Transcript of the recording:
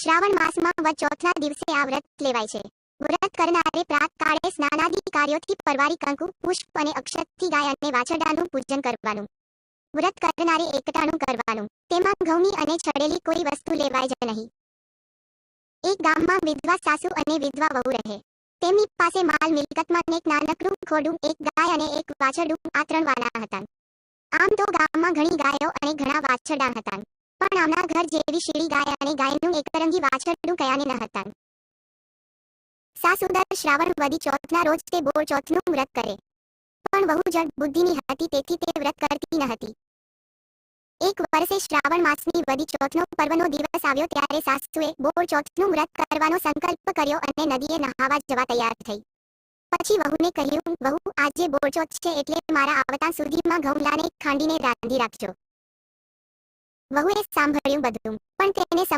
શ્રાવણ માસમાં વદ ચોથના દિવસે આ વ્રત લેવાય છે. વ્રત કરનારે પ્રાત કાળે સ્નાનાદિ કાર્યોથી પરવારી કંકુ, પુષ્પ અને અક્ષતથી ગાય અને વાછરડાનું પૂજન કરવાનું. વ્રત કરનારે એકટાણું કરવાનું. તેમાં ઘઉંની અને છડેલી કોઈ વસ્તુ લેવાય જ નહીં. એક ગામમાં વિધવા સાસુ અને વિધવા વહુ રહે. તેમની પાસે માલ મિલકતમાં એક નાનકડું, ખોડું, એક ગાય અને એક વાછરડું આ ત્રણ વાલા હતા. આમ તો ગામમાં ઘણી ગાયો અને ઘણા વાછરડા હતા. પણ આમના ઘર જેવી શીળી ગાય અને ગાયનું એકરંગી વાછરડું કયાને ન હતા. સાસુદર શ્રાવણ વદી ચોથના રોજ તે બોર ચોથનું વ્રત કરે. પણ બહુ જડ બુદ્ધિની હતી તેથી તે વ્રત કરતી ન હતી. એક વર્ષે શ્રાવણ માસની વદી ચોથનો પર્વનો દિવસ આવ્યો ત્યારે સાસુએ બોર ચોથનું વ્રત કરવાનો સંકલ્પ કર્યો અને નદીએ નહાવા જવા તૈયાર થઈ. પછી વહુને કહ્યું, વહુ, આજે બોરચોથ છે એટલે મારા આવતા સુધીમાં ઘઉં લાને ખાંડીને રાંધી રાખજો. વહુએ સાંભળ્યું બધું પણ તેને